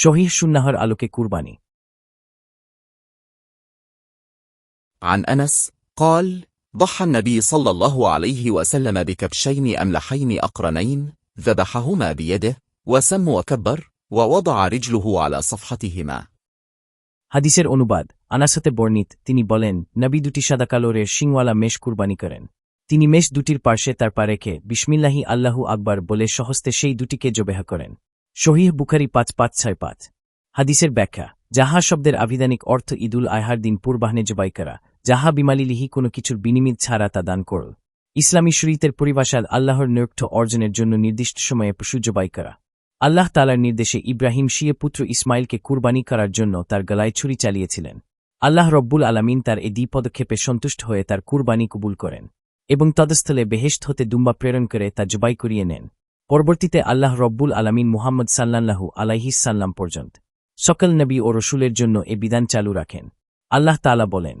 শহীহ সুন্নাহর আলোকে কুরবানি عن أنس قال ضحى النبي صلى الله عليه وسلم بكبشين أملحين أقرنين ذبحهما بيده وسم وكبر ووضع رجله على صفحتهما হাদিসের অনুবাদ আনাসাতে বর্ণিত তিনি বলেন নবী দুটি সাদা কালোরের শিংওয়ালা মেষ কুরবানি করেন তিনি মেষ দুটির পার্শ্বে তার পা রেখে বিসমিল্লাহি আল্লাহু আকবার বলে সহস্তে সেই দুটিকে জবেহা করেন শহীহ বুখারি পাঁচ পাঁচ ছয় পাঁচ। হাদিসের ব্যাখ্যা, যাহা শব্দের আবিধানিক অর্থ ঈদুল আয়হার দিন পূর্বাহনে জবাই করা যাহা বিমালিলিহি কোনো কিছুর বিনিমিত ছাড়া তা দান করল। ইসলামী শরীতের পরিভাষায় আল্লাহর নৈক্ষ অর্জনের জন্য নির্দিষ্ট সময়ে পশু জবাই করা আল্লাহ তালার নির্দেশে ইব্রাহিম শিয়ে পুত্র ইসমাইলকে কুরবানি করার জন্য তার গলায় ছুরি চালিয়েছিলেন। আল্লাহ রব্বুল আলামিন তার এই দ্বি পদক্ষেপে সন্তুষ্ট হয়ে তার কুরবানি কবুল করেন এবং তদস্থলে বেহেস্ত হতে দুম্বা প্রেরণ করে তা জবাই করিয়ে নেন। পরবর্তীতে আল্লাহ রব্বুল আলামিন মুহাম্মদ সাল্লাল্লাহু আলাইহিসাল্লাম পর্যন্ত সকল নবী ও রসুলের জন্য এ বিধান চালু রাখেন আল্লাহ তালা বলেন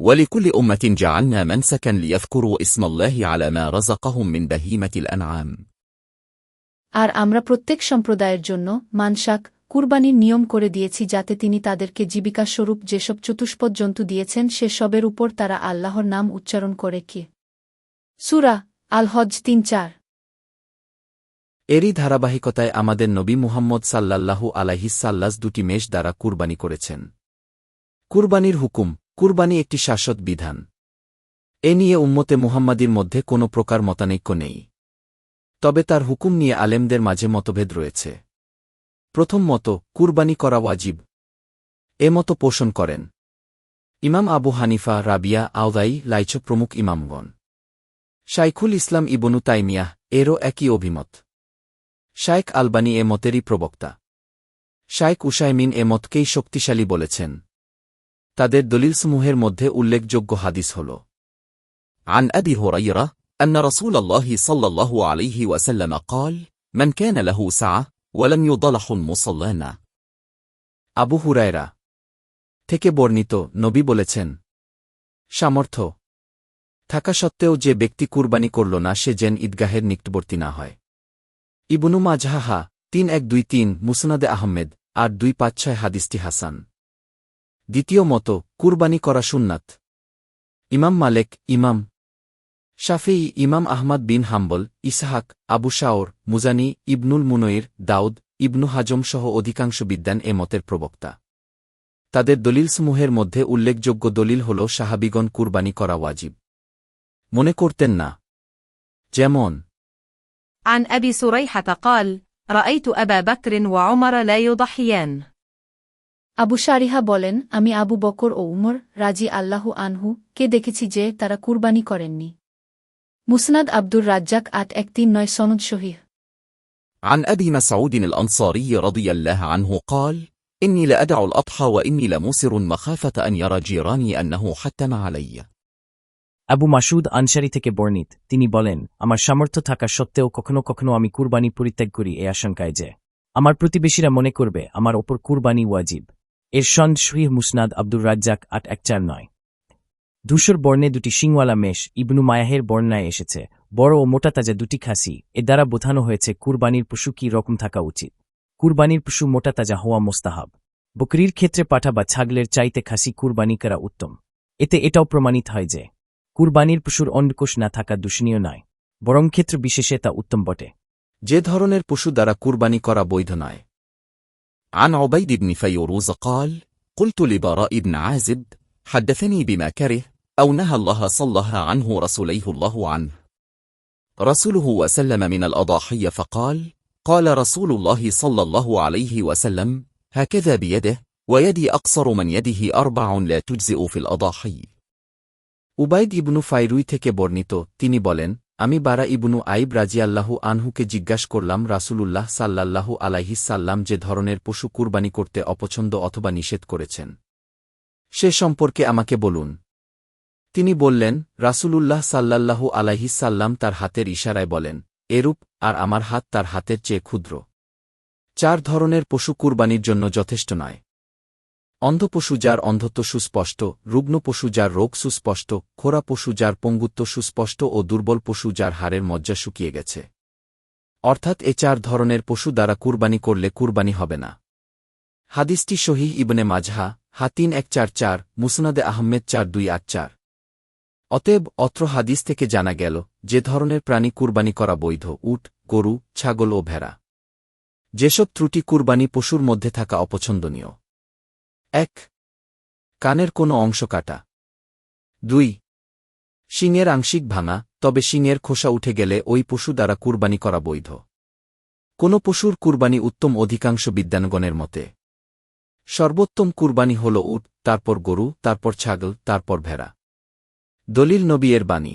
ولكل أمة جعلنا منسكا ليذكروا اسم الله على ما رزقهم من بهيمة الأنعام আর আমরা প্রত্যেক সম্প্রদায়ের জন্য মানসাক কুরবানির নিয়ম করে দিয়েছি যাতে তিনি তাদেরকে জীবিকাস্বরূপ যেসব চতুষ্পদ জন্তু দিয়েছেন সেসবের উপর তারা আল্লাহর নাম উচ্চারণ করে কি সুরা আল হজ তিন চার এরই ধারাবাহিকতায় আমাদের নবী মুহাম্মদ সাল্লাল্লাহু আলাইহিসাল্লাস দুটি মেষ দ্বারা কুরবানি করেছেন। কুরবানির হুকুম, কুরবানি একটি শাশ্বত বিধান। এ নিয়ে উম্মতে মুহাম্মাদির মধ্যে কোনো প্রকার মতানৈক্য নেই। তবে তার হুকুম নিয়ে আলেমদের মাঝে মতভেদ রয়েছে। প্রথম মত, কুরবানি করা ওয়াজিব। এ মতো পোষণ করেন। ইমাম আবু হানিফা, রাবিয়া, আওদাই, লাইচ প্রমুখ ইমামগণ। শাইখুল ইসলাম ইবনু তাইমিয়াহ, এরও একই অভিমত। শাইখ আলবানি এ মতেরই প্রবক্তা শাইখ উসাইমিন এ মতকেই শক্তিশালী বলেছেন তাদের দলিলসমূহের মধ্যে উল্লেখযোগ্য হাদিস হল عن أبي هريرة أن رسول الله صلى الله عليه وسلم قال من كان له سعة ولم يضلح مصلانا আবু হুরায়রা থেকে বর্ণিত নবী বলেছেন সামর্থ্য থাকা সত্ত্বেও যে ব্যক্তি কুরবানি করল না সে যেন ঈদগাহের নিকটবর্তী না হয় ইবনু মাজহাহা, তিন এক দুই তিন, মুসনাদে আহমেদ, আর দুই পাঁচ ছয় হাদিসটি হাসান। দ্বিতীয় মতো, কুরবানি করা সুন্নাত। ইমাম মালেক, ইমাম শাফেই ইমাম আহমদ বিন হাম্বল, ইসাহাক, আবু শাওর, মুজানি, ইবনুল মুনইর দাউদ, ইবনু হাজম সহ অধিকাংশ বিদ্যান এ মতের প্রবক্তা। তাদের দলিলসমূহের মধ্যে উল্লেখযোগ্য দলিল হল সাহাবিগণ কুরবানি করা ওয়াজিব। মনে করতেন না। যেমন عن أبي سريحة قال رأيت أبا بكر وعمر لا يضحيان আবু শারিহা বলেন আমি আবু বকর ও উমর রাজি আল্লাহু আনহু কে দেখেছি যে তারা কুরবানি করেননি মুসনাদ আব্দুর রাজ্জাক আট এক তিন নয় সনদ শহীহ عن أبي مسعود الأنصاري رضي الله عنه قال إني لأدع الأضحى وإني لموسر مخافة أن يرى جيراني أنه حتم علي আবু মাসুদ আনসারি থেকে বর্ণিত। তিনি বলেন, আমার সামর্থ্য থাকা সত্ত্বেও কখনো কখনো আমি কুরবানি পরিত্যাগ করি এ আশঙ্কায় যে, আমার প্রতিবেশীরা মনে করবে আমার ওপর কুরবানি ওয়াজিব। এর সন্দ শহীহ মুসনাদ আব্দুর রাজ্জাক আট এক চার নয়। ধূসর বর্ণে দুটি শিংওয়ালা মেষ ইবনু মায়াহের বর্ণায় এসেছে, বড় ও মোটা তাজা দুটি খাসি, এ দ্বারা বোঝানো হয়েছে কুরবানির পশু কী রকম থাকা উচিত। কুরবানির পশু মোটা তাজা হওয়া মোস্তাহাব। বকরির ক্ষেত্রে পাঠা বা ছাগলের চাইতে খাসি কুরবানি করা উত্তম। এতে এটাও প্রমাণিত হয় যে কুরবানির পশুর অন্ডকোষ না থাকা দূষণীয় নয় বরং ক্ষেত্র বিশেষে তা উত্তম বটে যে ধরনের পশু দ্বারা কুরবানি করা বৈধ নয় عن عبيد بن فيروز قال قلت لبراء بن عازب حدثني بما كره أو نهى الله صلى عنه رسوليه الله عنه رسوله وسلم من الأضاحي فقال قال رسول الله صلى الله عليه وسلم هكذا بيده ويدي أقصر من يده أربع لا تجزئ في الأضاحي উবাইদ ইবনু ফাইরুই থেকে বর্ণিত, তিনি বলেন, আমি বারা ইবনু আইব রাজিয়াল্লাহু আনহুকে জিজ্ঞাস করলাম, রাসূলুল্লাহ সাল্লাল্লাহু আলাইহিসাল্লাম যে ধরনের পশু কুরবানি করতে অপছন্দ অথবা নিষেধ করেছেন। সে সম্পর্কে আমাকে বলুন। তিনি বললেন, রাসূলুল্লাহ সাল্লাল্লাহু আলাইহিসাল্লাম তার হাতের ইশারায় বলেন, এরূপ, আর আমার হাত তার হাতের চেয়ে ক্ষুদ্র। চার ধরনের পশু কুরবানির জন্য যথেষ্ট নয়। অন্ধ পশু যার অন্ধত্ব সুস্পষ্ট রুগ্ন পশু যার রোগ সুস্পষ্ট খোরা পশু যার পঙ্গুত্ব সুস্পষ্ট ও দুর্বল পশু যার হাড়ের মজ্জা শুকিয়ে গেছে। অর্থাৎ এ চার ধরনের পশু দ্বারা কুরবানি করলে কুরবানি হবে না। হাদিসটি শহীহ ইবনে মাঝহা হাতিন এক চার চার, মুসনাদে আহমেদ চার দুই আট চার। অতএব অত্র হাদিস থেকে জানা গেল, যে ধরনের প্রাণী কুরবানি করা বৈধ, উট, গরু, ছাগল ও ভেড়া। যেসব ত্রুটি কুরবানি পশুর মধ্যে থাকা অপছন্দনীয়। এক কানের কোনো অংশ কাটা দুই শিংয়ের আংশিক ভাঙা তবে শিংয়ের খোসা উঠে গেলে ওই পশু দ্বারা কুরবানি করা বৈধ কোন পশুর কুরবানি উত্তম অধিকাংশ বিদ্যানগণের মতে সর্বোত্তম কুরবানি হল উট তারপর গরু তারপর ছাগল তারপর ভেড়া দলিল নবী এর বাণী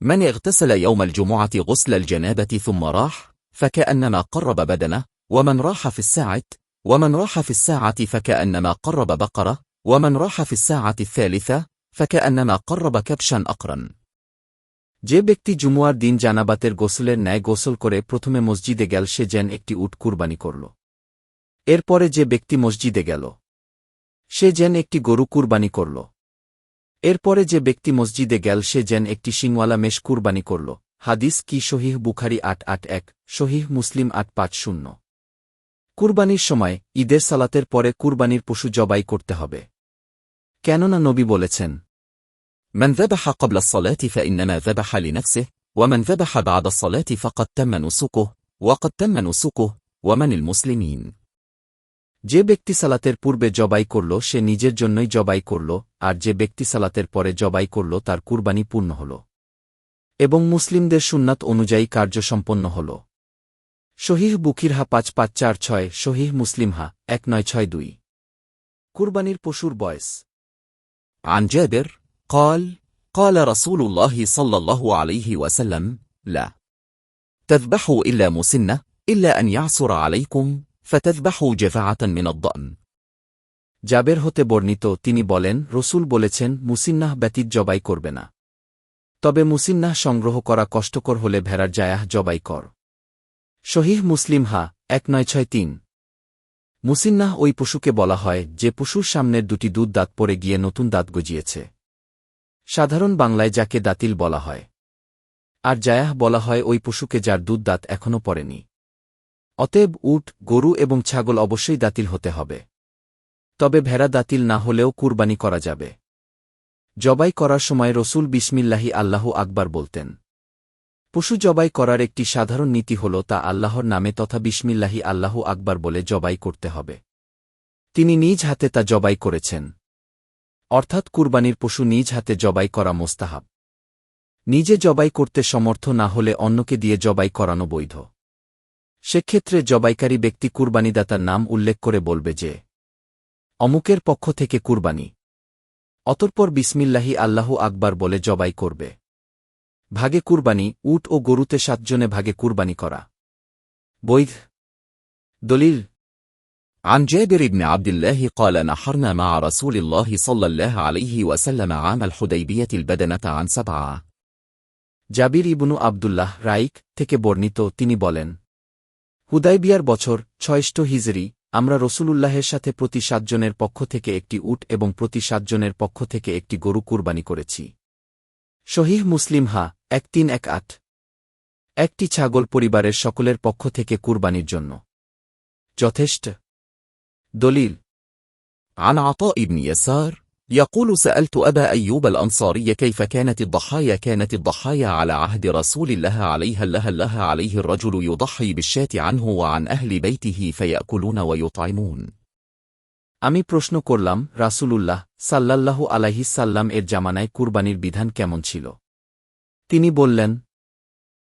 من اغتسل يوم الجمعة غسل الجنابة ثم راح فكأنما قرب بدنه ومن راح في الساعة ومن راح في الساعة فكأنما قرب بقرة ومن راح في الساعة الثالثة فكأنما قرب كبشا أقرا যে ব্যক্তি জুমুয়ার দিন জানাবাতের গোসলের ন্যায় গোসল করে প্রথমে মসজিদে গেল সে যেন একটি উট কুরবানি করল এরপরে যে ব্যক্তি মসজিদে গেল সে যেন একটি গরু কুরবানি করল এরপরে যে ব্যক্তি মসজিদে গেল সে যেন একটি শিংওয়ালা মেষ কুরবানি করল হাদিস কি শহীহ বুখারি আট আট এক শহীহ মুসলিম আট পাঁচ শূন্য কুরবানির সময় ঈদের সালাতের পরে কুরবানির পশু জবাই করতে হবে কেননা নবী বলেছেন من ذبح قبل الصلاة فإنما ذبح لنفسه ومن ذبح بعد الصلاة فقد تم نسكه وقد تم نسكه ومن المسلمين যে ব্যক্তি সালাতের পূর্বে জবাই করল সে নিজের জন্যই জবাই করল আর যে ব্যক্তি সালাতের পরে জবাই করল তার কুরবানি পূর্ণ হল এবং মুসলিমদের সুন্নাত অনুযায়ী কার্য সম্পন্ন হল শহীহ বুকিরহা পাঁচ পাঁচ চার ছয় শহীহ মুসলিমহা এক নয় ছয় দুই কুরবানির পশুর বয়স عن جابر قال قال رسول الله صلى الله عليه وسلم لا تذبحوا إلا مسنة إلا أن يعصر عليكم فتذبحوا جفعة من الضأن জাবের হতে বর্ণিত তিনি বলেন রসুল বলেছেন মুসিন্নাহ ব্যতীত জবাই করবে না তবে মুসিন্নাহ সংগ্রহ করা কষ্টকর হলে ভেড়ার জায়াহ জবাই কর শহীহ মুসলিম হা, এক নয় ছয় তিন। মুসিন্নাহ ওই পশুকে বলা হয়, যে পশুর সামনের দুটি দুধ দাঁত পড়ে গিয়ে নতুন দাঁত গজিয়েছে। সাধারণ বাংলায় যাকে দাতিল বলা হয়। আর জায়াহ বলা হয়, ওই পশুকে যার দুধ দাঁত এখনও পড়েনি। অতএব উট, গরু এবং ছাগল অবশ্যই দাতিল হতে হবে। তবে ভেড়া দাতিল না হলেও কুরবানি করা যাবে। জবাই করার সময় রসুল বিসমিল্লাহি আল্লাহু আকবার বলতেন পশু জবাই করার একটি সাধারণ নীতি হল তা আল্লাহর নামে তথা বিসমিল্লাহি আল্লাহু আকবার বলে জবাই করতে হবে। তিনি নিজ হাতে তা জবাই করেছেন। অর্থাৎ কুরবানির পশু নিজ হাতে জবাই করা মোস্তাহাব। নিজে জবাই করতে সমর্থ না হলে অন্যকে দিয়ে জবাই করানো বৈধ। সেক্ষেত্রে জবাইকারী ব্যক্তি কুরবানিদাতার নাম উল্লেখ করে বলবে যে, অমুকের পক্ষ থেকে কুরবানি। অতঃপর বিসমিল্লাহি আল্লাহু আকবার বলে জবাই করবে। ভাগে কুরবানি উট ও গরুতে সাতজনে ভাগে কুরবানি করা বৈধ দলিল عن جابر بن عبد الله قال نحرنا مع رسول الله صلى الله عليه وسلم عام الحديبية البدنة عن سبعة জাবির ইবনু আবদুল্লাহ রাইক থেকে বর্ণিত তিনি বলেন হুদাইবিয়ার বছর ছয়ষ্ট হিজরি আমরা রসুলুল্লাহের সাথে প্রতি সাতজনের পক্ষ থেকে একটি উট এবং প্রতি সাতজনের পক্ষ থেকে একটি গরু কুরবানি করেছি শহীহ মুসলিম হা এক তিন এক আট একটি ছাগল পরিবারের সকলের পক্ষ থেকে কুরবানির জন্য যথেষ্ট দলিল عن عطاء بن يسار يقول سألت أبا أيوب الأنصاري كيف كانت الضحايا كانت الضحايا على عهد رسول الله عليها لها لها عليه الرجل يضحي بالشاة عنه وعن أهل بيته فيأكلون ويطعمون আমি প্রশ্ন করলাম, রাসূলুল্লাহ সাল্লাল্লাহু আলাইহিস সাল্লাম এর জামানায় কুরবানির বিধান কেমন ছিল? তিনি বললেন,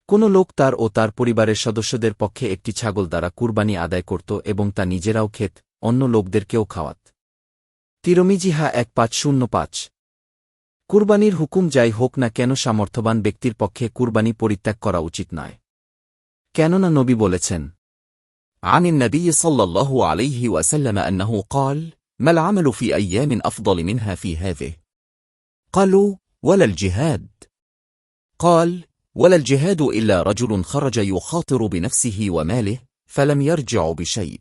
কোন লোক তার ও তার পরিবারের সদস্যদের পক্ষে একটি ছাগল দ্বারা কুরবানি আদায় করত এবং তা নিজেরাও খেত, অন্য লোকদেরকেও খাওয়াত। তিরমিজিহা এক পাঁচ শূন্য পাঁচ। কুরবানির হুকুম যাই হোক না কেন সামর্থ্যবান ব্যক্তির পক্ষে কুরবানি পরিত্যাগ করা উচিত নয়। কেননা নবী বলেছেন عن النبي صلى الله عليه وسلم أنه قال ما العمل في أيام أفضل منها في هذه قالوا ولا الجهاد قال ولا الجهاد إلا رجل خرج يخاطر بنفسه وماله فلم يرجع بشيء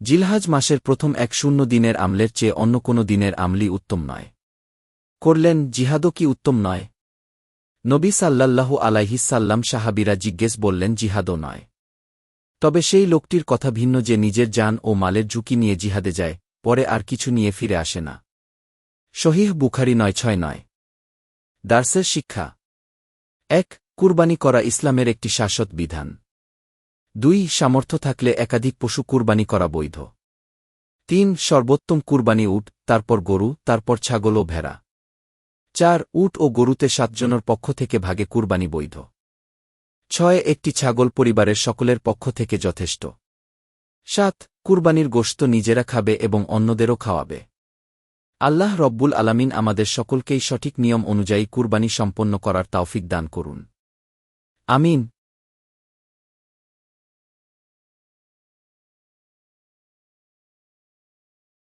জিলহাজ মাসের প্রথম এক শূন্য দিনের আমলের চেয়ে অন্য কোনো দিনের আমলি উত্তম নয় করলেন জিহাদও কি উত্তম নয় নবী সাল্লাল্লাহু আলাইহিসাল্লাম সাহাবিরা জিজ্ঞেস বললেন জিহাদও নয় তবে সেই লোকটির কথা ভিন্ন যে নিজের যান ও মালের ঝুঁকি নিয়ে জিহাদে যায়, পরে আর কিছু নিয়ে ফিরে আসে না। শহীহ বুখারি নয় ছয় নয়। দার্সের শিক্ষা। এক, কুরবানি করা ইসলামের একটি শাশ্বত বিধান। দুই, সামর্থ্য থাকলে একাধিক পশু কুরবানি করা বৈধ। তিন, সর্বোত্তম কুরবানি উট, তারপর গরু, তারপর ছাগল ও ভেড়া। চার, উট ও গরুতে সাতজনের পক্ষ থেকে ভাগে কুরবানি বৈধ। ছয় একটি ছাগল পরিবারের সকলের পক্ষ থেকে যথেষ্ট। সাত, কুরবানির গোশত নিজেরা খাবে এবং অন্যদেরও খাওয়াবে। আল্লাহ রব্বুল আলামিন আমাদের সকলকেই সঠিক নিয়ম অনুযায়ী কুরবানি সম্পন্ন করার তাওফিক দান করুন। আমিন।